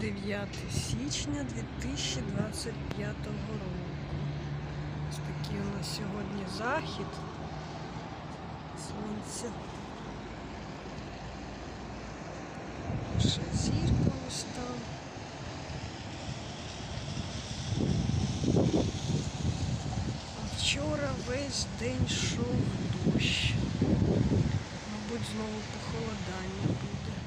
9 січня 2025 року. Ось такий у нас сьогодні захід. Сонце. Ще зірка ось там. Вчора весь день йшов дощ. Мабуть, знову похолодання буде.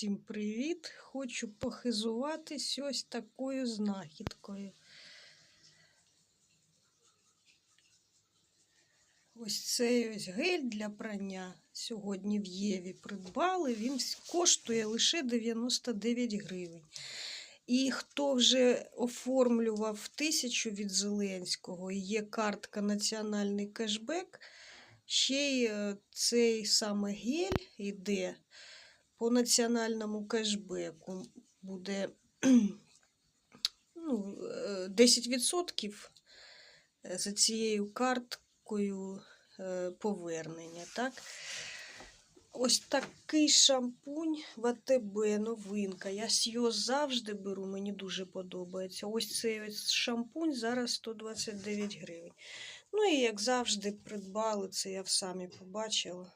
Всім привіт! Хочу похизуватись ось такою знахідкою. Ось цей ось гель для прання сьогодні в Єві придбали. Він коштує лише 99 гривень. І хто вже оформлював тисячу від Зеленського, є картка Національний кешбек, ще й е, цей саме гель йде по національному кешбеку. Буде ну, е, 10% за цією карткою е, повернення. Так? Ось такий шампунь в АТБ, новинка. Я його завжди беру, мені дуже подобається. Ось цей ось шампунь зараз 129 гривень. Ну і як завжди, придбали це, я в самі побачила.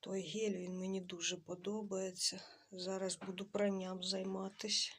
Той гель він мені дуже подобається. Зараз буду пранням займатися.